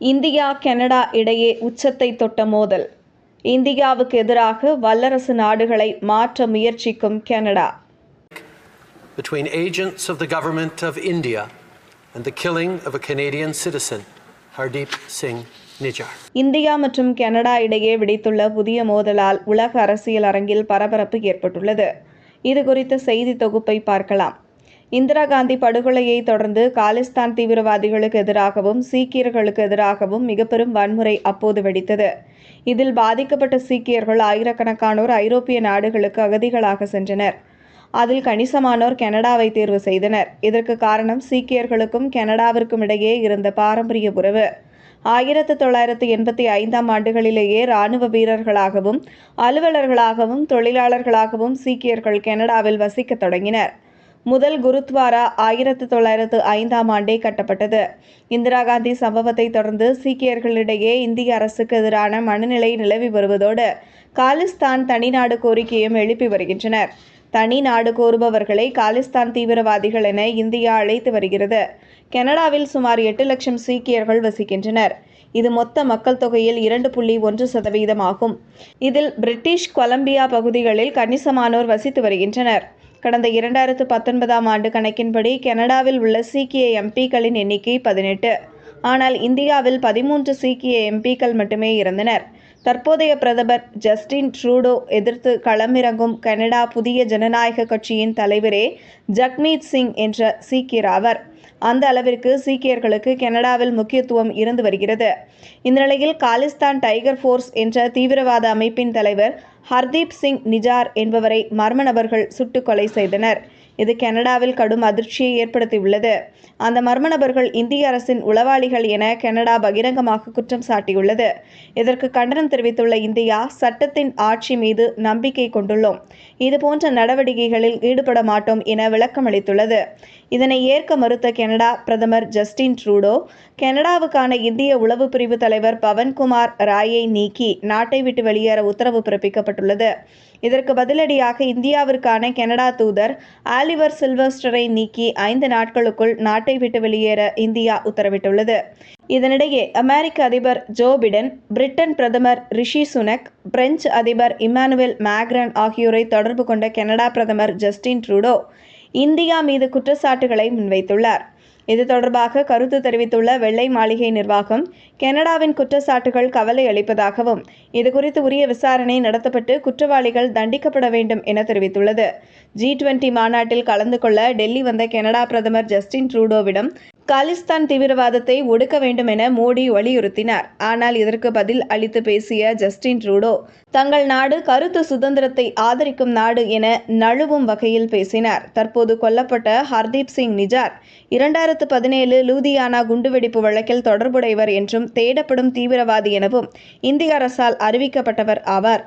India Canada இடையே உச்சத்தை தொட்ட மோதல். இந்தியாவுக்கு எதிராக வல்லரசு நாடுகளை மாற்ற முயற்சிக்கும் Canada. Between agents of the government of India and the killing of a Canadian citizen, Hardeep Singh Nijjar. India மற்றும் கனடா இடையே வெடித்துள்ள புதிய மோதலால் உலக அரசியல் அரங்கில் பரபரப்பு ஏற்பட்டுள்ளது. இது குறித்த செய்தி தொகுப்பை பார்க்கலாம். இந்திரா காந்தி படுகொலையை தொடர்ந்து காலிஸ்தான் தீவிரவாதிகளுக்கு எதிராகவும் சீக்கியர்களுக்கு எதிராகவும் மிகப்பெரும் வன்முறை அப்போது வெடித்தது. இதில் பாதிக்கப்பட்ட சீக்கியர்கள் ஆயிரக்கணக்கானோர் ஐரோப்பிய நாடுகளுக்கு அகதிகளாக சென்றனர். அதில் கணிசமானோர் கனடாவை தேர்வு செய்தனர். இதற்கு காரணம் சீக்கியர்களுக்கும் கனடாவிற்கும் இடையே இருந்த பாரம்பரிய உறவு. ஆயிரத்து தொள்ளாயிரத்து எண்பத்தி ஐந்தாம் ஆண்டுகளிலேயே இராணுவ வீரர்களாகவும் அலுவலர்களாகவும் தொழிலாளர்களாகவும் சீக்கியர்கள் கனடாவில் வசிக்கத் தொடங்கினர். முதல் குருத்வாரா ஆயிரத்து தொள்ளாயிரத்து ஐந்தாம் ஆண்டே கட்டப்பட்டது. இந்திரா காந்தி சம்பவத்தை தொடர்ந்து சீக்கியர்களிடையே இந்திய அரசுக்கு எதிரான மனநிலை நிலவி வருவதோடு காலிஸ்தான் தனிநாடு கோரிக்கையும் எழுப்பி வருகின்றனர். தனி நாடு கோருபவர்களை காலிஸ்தான் தீவிரவாதிகள் என இந்தியா அழைத்து வருகிறது. கனடாவில் சுமார் எட்டு லட்சம் சீக்கியர்கள் வசிக்கின்றனர். இது மொத்த மக்கள் தொகையில் இரண்டு புள்ளி ஒன்று சதவீதம் ஆகும் இதில் பிரிட்டிஷ் கொலம்பியா பகுதிகளில் கணிசமானோர் வசித்து வருகின்றனர். கடந்த இரண்டாயிரத்து பத்தொன்பதாம் ஆண்டு கணக்கின்படி கனடாவில் உள்ள சீக்கிய எம்பிக்களின் எண்ணிக்கை பதினெட்டு. ஆனால் இந்தியாவில் பதிமூன்று சீக்கிய எம்பிக்கள் மட்டுமே இருந்தனர் தற்போதைய பிரதமர் ஜஸ்டின் ட்ரூடோ எதிர்த்து களமிறங்கும் கனடா புதிய ஜனநாயக கட்சியின் தலைவரே ஜக்மீத் சிங் என்ற சீக்கியர் ஆவர். அந்த அளவிற்கு சீக்கியர்களுக்கு கனடாவில் முக்கியத்துவம் இருந்து வருகிறது. இந்த நிலையில் காலிஸ்தான் டைகர் ஃபோர்ஸ் என்ற தீவிரவாத அமைப்பின் தலைவர் ஹர்தீப் சிங் நிஜார் என்பவரை மர்ம நபர்கள் சுட்டு கொலை செய்தனர். இது கனடாவில் கடும் அதிர்ச்சியை ஏற்படுத்தியுள்ளது. அந்த மர்ம நபர்கள் இந்திய அரசின் உளவாளிகள் என கனடா பகிரங்கமாக குற்றம் சாட்டியுள்ளது. இதற்கு கண்டனம் தெரிவித்துள்ள இந்தியா சட்டத்தின் ஆட்சி மீது நம்பிக்கை கொண்டுள்ளோம். இதுபோன்ற நடவடிக்கைகளில் ஈடுபட மாட்டோம் என விளக்கம் அளித்துள்ளது இதனை ஏற்க மறுத்த கனடா பிரதமர் ஜஸ்டின் ட்ரூடோ கனடாவுக்கான இந்திய உளவு பிரிவு தலைவர் பவன்குமார் ராயை நீக்கி நாட்டை விட்டு வெளியேற உத்தரவு பிறப்பிக்கப்பட்டுள்ளது. இதற்கு பதிலடியாக இந்தியாவிற்கான கனடா தூதர் ஆலிவர் சில்வஸ்டரை நீக்கி ஐந்து நாட்களுக்குள் நாட்டை விட்டு வெளியேற இந்தியா உத்தரவிட்டுள்ளது. இதனிடையே அமெரிக்க அதிபர் ஜோ பிடன் பிரிட்டன் பிரதமர் ரிஷி சுனக் பிரெஞ்சு அதிபர் இமானுவேல் மேக்ரன் ஆகியோரை தொடர்பு கொண்ட கனடா பிரதமர் ஜஸ்டின் ட்ரூடோ இந்தியா மீது குற்றச்சாட்டுகளை முன்வைத்துள்ளார். இது தொடர்பாக கருத்து தெரிவித்துள்ள வெள்ளை மாளிகை நிர்வாகம் கனடாவின் குற்றச்சாட்டுகள் கவலை அளிப்பதாகவும் இதுகுறித்து உரிய விசாரணை நடத்தப்பட்டு குற்றவாளிகள் தண்டிக்கப்பட வேண்டும் என தெரிவித்துள்ளது. ஜி டுவெண்டி மாநாட்டில் கலந்து கொள்ள டெல்லி வந்த கனடா பிரதமர் ஜஸ்டின் ட்ரூடோவிடம் காலிஸ்தான் தீவிரவாதத்தை ஒடுக்க வேண்டும் என மோடி வலியுறுத்தினார். ஆனால் இதற்கு பதில் அளித்து பேசிய ஜஸ்டின் ட்ரூடோ தங்கள் நாடு கருத்து சுதந்திரத்தை ஆதரிக்கும் நாடு என நழுவும் வகையில் பேசினார். தற்போது கொல்லப்பட்ட ஹர்தீப் சிங் நிஜார் இரண்டாயிரத்து பதினேழு லூதியானா குண்டுவெடிப்பு வழக்கில் தொடர்புடையவர் என்றும் தேடப்படும் தீவிரவாதி எனவும் இந்திய அரசால் அறிவிக்கப்பட்டவர் ஆவார்.